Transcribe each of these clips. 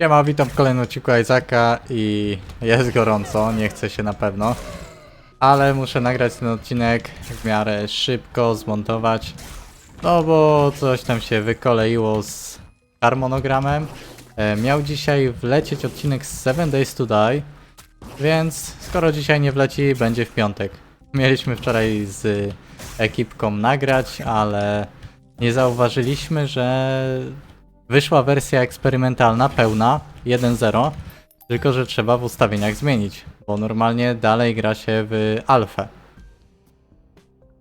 Siema, witam w kolejnym odcinku Izaka i jest gorąco, nie chce się na pewno. Ale muszę nagrać ten odcinek w miarę szybko, zmontować. No bo coś tam się wykoleiło z harmonogramem. E, miał dzisiaj wlecieć odcinek z 7 Days to Die, więc skoro dzisiaj nie wleci, będzie w piątek. Mieliśmy wczoraj z ekipką nagrać, ale nie zauważyliśmy, że wyszła wersja eksperymentalna, pełna, 1.0, tylko że trzeba w ustawieniach zmienić, bo normalnie dalej gra się w alfę.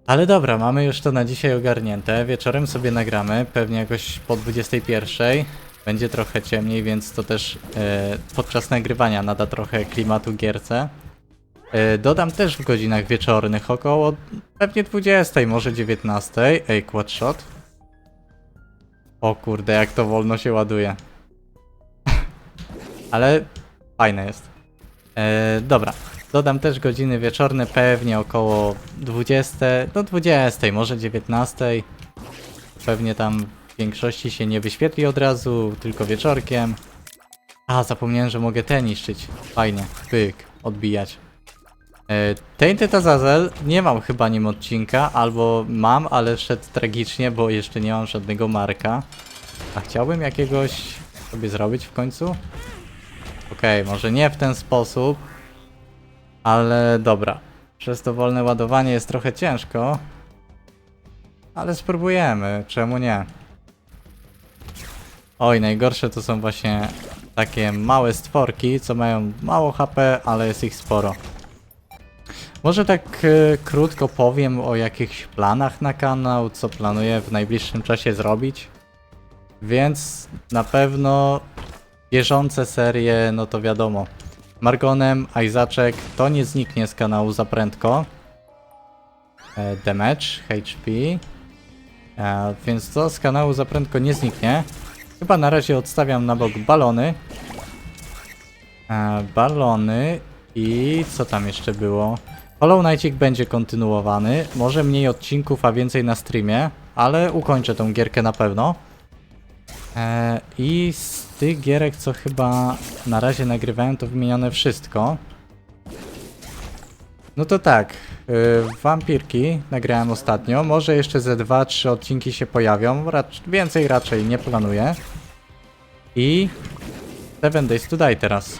Ale dobra, mamy już to na dzisiaj ogarnięte. Wieczorem sobie nagramy, pewnie jakoś po 21. Będzie trochę ciemniej, więc to też e, podczas nagrywania nada trochę klimatu gierce. E, dodam też w godzinach wieczornych, około pewnie 20, może 19. Ej, quad shot. O kurde, jak to wolno się ładuje. Ale fajne jest. E, dobra, dodam też godziny wieczorne, pewnie około 20, do 20, może 19. Pewnie tam w większości się nie wyświetli od razu, tylko wieczorkiem. A, zapomniałem, że mogę te niszczyć. Fajnie, pyk, odbijać. E, Tainted Azazel, nie mam chyba nim odcinka, albo mam, ale szedł tragicznie, bo jeszcze nie mam żadnego marka. A chciałbym jakiegoś sobie zrobić w końcu? Okej, może nie w ten sposób, ale dobra. Przez to wolne ładowanie jest trochę ciężko, ale spróbujemy, czemu nie? Oj, najgorsze to są właśnie takie małe stworki, co mają mało HP, ale jest ich sporo. Może tak e, krótko powiem o jakichś planach na kanał, co planuję w najbliższym czasie zrobić. Więc na pewno bieżące serie, no to wiadomo. Margonem, Izaczek, to nie zniknie z kanału za prędko. E, damage, HP. E, więc to z kanału za prędko nie zniknie. Chyba na razie odstawiam na bok balony. E, balony i co tam jeszcze było? Hollow Knightik będzie kontynuowany. Może mniej odcinków, a więcej na streamie, ale ukończę tą gierkę na pewno. E, I z tych gierek, co chyba na razie nagrywałem, to wymienione wszystko. No to tak, y, wampirki nagrałem ostatnio. Może jeszcze ze 2-3 odcinki się pojawią. Więcej raczej nie planuję. I Seven Days to Die teraz.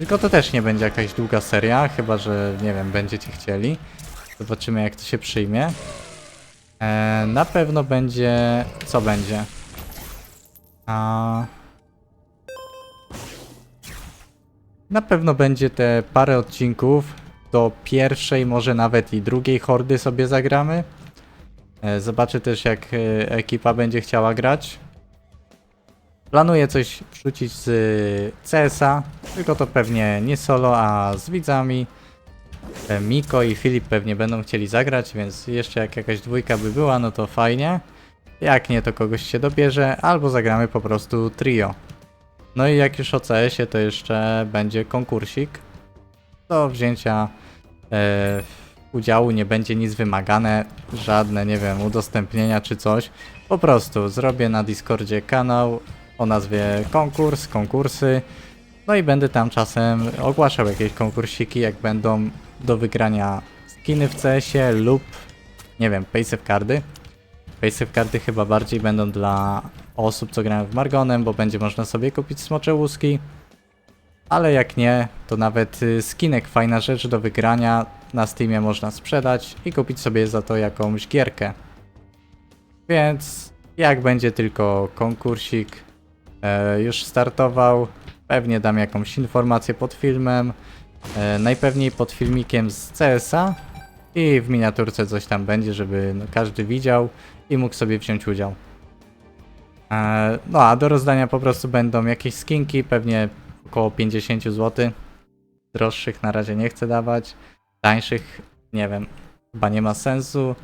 Tylko to też nie będzie jakaś długa seria, chyba że nie wiem, będziecie chcieli. Zobaczymy jak to się przyjmie. E, na pewno będzie. Co będzie? A... Na pewno będzie te parę odcinków. Do pierwszej, może nawet i drugiej hordy sobie zagramy. E, Zobaczę też jak e, ekipa będzie chciała grać. Planuję coś wrzucić z CS-a, tylko to pewnie nie solo, a z widzami. E, Miko i Filip pewnie będą chcieli zagrać, więc jeszcze jak jakaś dwójka by była, no to fajnie. Jak nie, to kogoś się dobierze, albo zagramy po prostu trio. No i jak już o CS-ie, to jeszcze będzie konkursik. Do wzięcia e, udziału nie będzie nic wymagane, żadne, nie wiem, udostępnienia czy coś. Po prostu zrobię na Discordzie kanał o nazwie konkurs, konkursy. No i będę tam czasem ogłaszał jakieś konkursiki, jak będą do wygrania skiny w CS-ie lub, nie wiem, paysafe cardy. Paysafe karty chyba bardziej będą dla osób, co grają w Margonem, bo będzie można sobie kupić smocze łuski. Ale jak nie, to nawet y, skinek fajna rzecz do wygrania na Steamie można sprzedać i kupić sobie za to jakąś gierkę. Więc jak będzie tylko konkursik e, już startował, pewnie dam jakąś informację pod filmem. E, najpewniej pod filmikiem z CS-a i w miniaturce coś tam będzie, żeby no, każdy widział i mógł sobie wziąć udział. E, no a do rozdania po prostu będą jakieś skinki, pewnie około 50 zł. Droższych na razie nie chcę dawać. Tańszych, nie wiem, chyba nie ma sensu.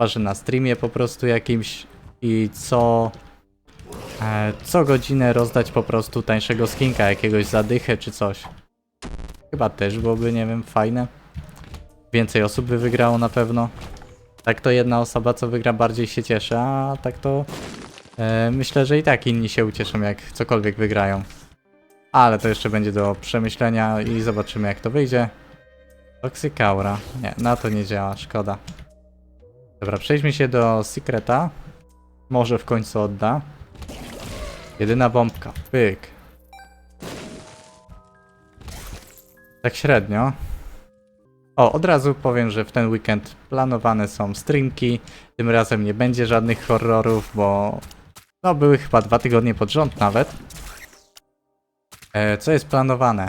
Że na streamie po prostu jakimś i co co godzinę rozdać po prostu tańszego skinka, jakiegoś zadychę czy coś. Chyba też byłoby, nie wiem, fajne. Więcej osób by wygrało na pewno. Tak to jedna osoba, co wygra, bardziej się cieszy, a tak to e, myślę, że i tak inni się ucieszą, jak cokolwiek wygrają. Ale to jeszcze będzie do przemyślenia i zobaczymy jak to wyjdzie. Toxic Aura. Nie, na to nie działa, szkoda. Dobra, przejdźmy się do Secreta. Może w końcu odda. Jedyna bombka. Pyk. Tak średnio. O, od razu powiem, że w ten weekend planowane są streamki. Tym razem nie będzie żadnych horrorów, bo no były chyba dwa tygodnie pod rząd nawet. E, co jest planowane?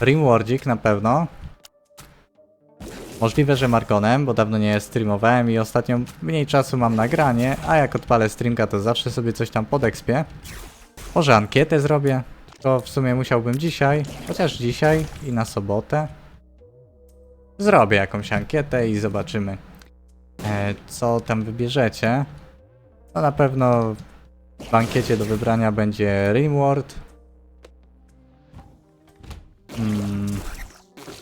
Rimwardzik na pewno. Możliwe, że Margonem, bo dawno nie streamowałem i ostatnio mniej czasu mam nagranie, a jak odpalę streamka, to zawsze sobie coś tam podekspię. Może ankietę zrobię, tylko w sumie musiałbym dzisiaj, chociaż dzisiaj i na sobotę. Zrobię jakąś ankietę i zobaczymy, e, co tam wybierzecie. No na pewno w ankiecie do wybrania będzie Rimworld.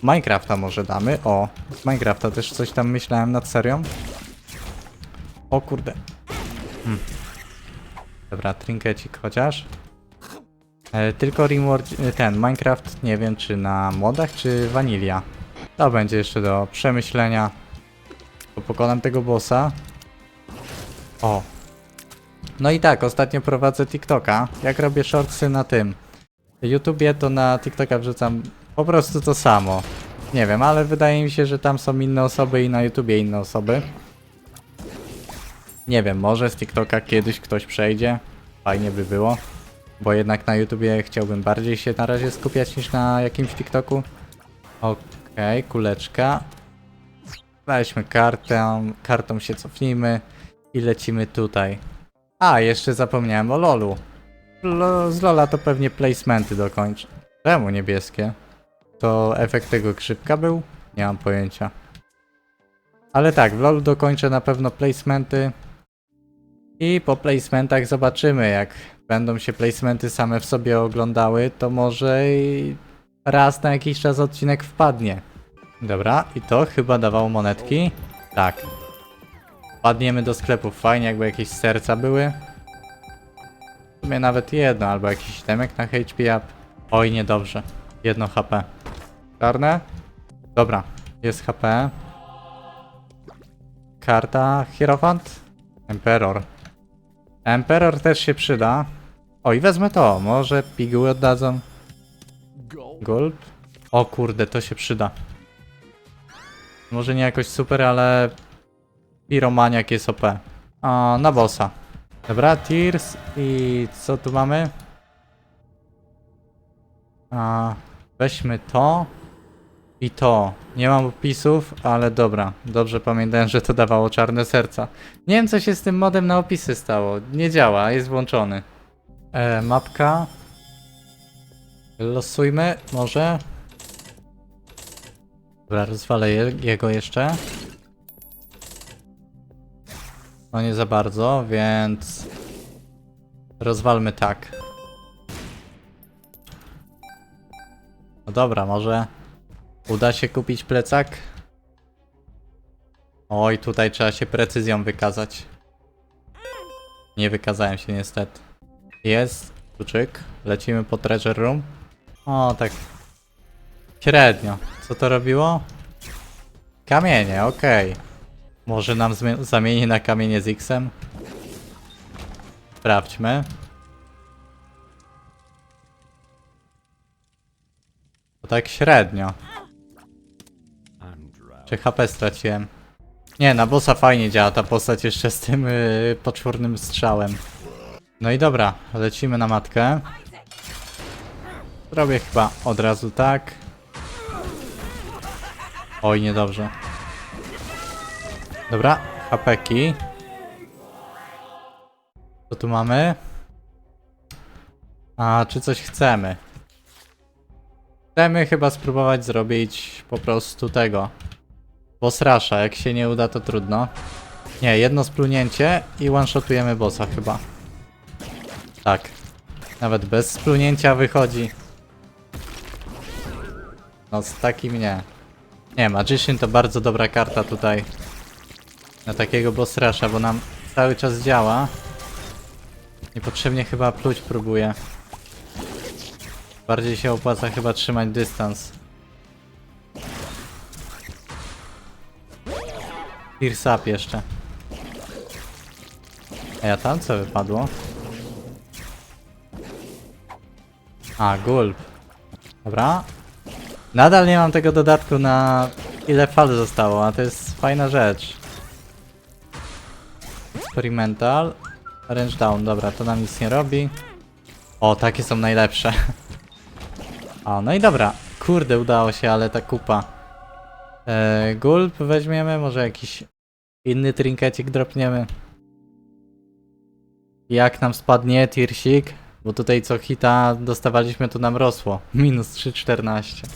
Minecrafta może damy. O, z Minecrafta też coś tam myślałem nad serią. O kurde. Hmm. Dobra, trinkecik chociaż. E, tylko Rimworld, e, ten Minecraft, nie wiem czy na modach, czy Vanilla. To będzie jeszcze do przemyślenia. Bo pokonam tego bossa. O. No i tak, ostatnio prowadzę TikToka. Jak robię shortsy na tym YouTubie, to na TikToka wrzucam po prostu to samo. Nie wiem, ale wydaje mi się, że tam są inne osoby i na YouTubie inne osoby. Nie wiem, może z TikToka kiedyś ktoś przejdzie. Fajnie by było. Bo jednak na YouTubie chciałbym bardziej się na razie skupiać niż na jakimś TikToku. Okej, kuleczka. Weźmy kartę, kartą się cofnijmy i lecimy tutaj. A, jeszcze zapomniałem o LoLu. Lo, z Lola to pewnie placementy dokończę. Czemu niebieskie? To efekt tego krzypka był? Nie mam pojęcia. Ale tak, w LoL dokończę na pewno placementy. I po placementach zobaczymy, jak będą się placementy same w sobie oglądały, to może raz na jakiś czas odcinek wpadnie. Dobra, i to chyba dawało monetki. Tak. Wpadniemy do sklepu, fajnie jakby jakieś serca były. W sumie nawet jedno, albo jakiś temek na HP up. Oj, niedobrze. Jedno HP. Czarne? Dobra, jest HP. Karta Hierofant? Emperor. Emperor też się przyda. O, i wezmę to. Może piguły oddadzą. Gulp? O kurde, to się przyda. Może nie jakoś super, ale... Piromaniak jest OP. O, na bossa. Dobra, Tears i co tu mamy? A, weźmy to i to. Nie mam opisów, ale dobra. Dobrze pamiętałem, że to dawało czarne serca. Nie wiem, co się z tym modem na opisy stało. Nie działa, jest włączony. E, mapka. Losujmy, może. Dobra, rozwalę je, jego jeszcze. No nie za bardzo, więc rozwalmy tak. No dobra, może uda się kupić plecak? Oj, tutaj trzeba się precyzją wykazać. Nie wykazałem się niestety. Jest, kluczyk. Lecimy po treasure room. O, tak średnio. Co to robiło? Kamienie, okej. Może nam zamieni na kamienie z X-em? Sprawdźmy. Tak średnio. Czy HP straciłem? Nie, na bossa fajnie działa ta postać jeszcze z tym yy, poczwórnym strzałem. No i dobra, lecimy na matkę. Zrobię chyba od razu tak. Oj, niedobrze. Dobra, hapeki. Co tu mamy? A, czy coś chcemy? Chcemy chyba spróbować zrobić po prostu tego. Boss jak się nie uda to trudno. Nie, jedno splunięcie i one-shotujemy bossa chyba. Tak. Nawet bez splunięcia wychodzi. No z takim nie. Nie, Magician to bardzo dobra karta tutaj. Na takiego boss bo nam cały czas działa. Niepotrzebnie chyba pluć próbuje. Bardziej się opłaca chyba trzymać dystans. Up jeszcze. A tam co wypadło? A, gulp. Dobra. Nadal nie mam tego dodatku na ile fal zostało, a to jest fajna rzecz. Experimental. Range down, dobra, to nam nic nie robi. O, takie są najlepsze. O, no i dobra. Kurde, udało się, ale ta kupa. Eee, gulp weźmiemy, może jakiś inny trinkecik dropniemy. Jak nam spadnie tirsik? Bo tutaj co hita dostawaliśmy, to nam rosło. Minus 3,14.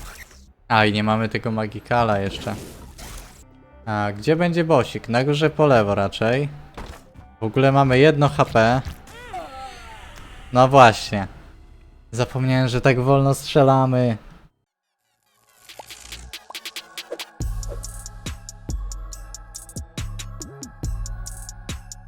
A i nie mamy tego magikala jeszcze. A gdzie będzie bosik? Na górze po lewo raczej. W ogóle mamy jedno HP. No właśnie. Zapomniałem, że tak wolno strzelamy.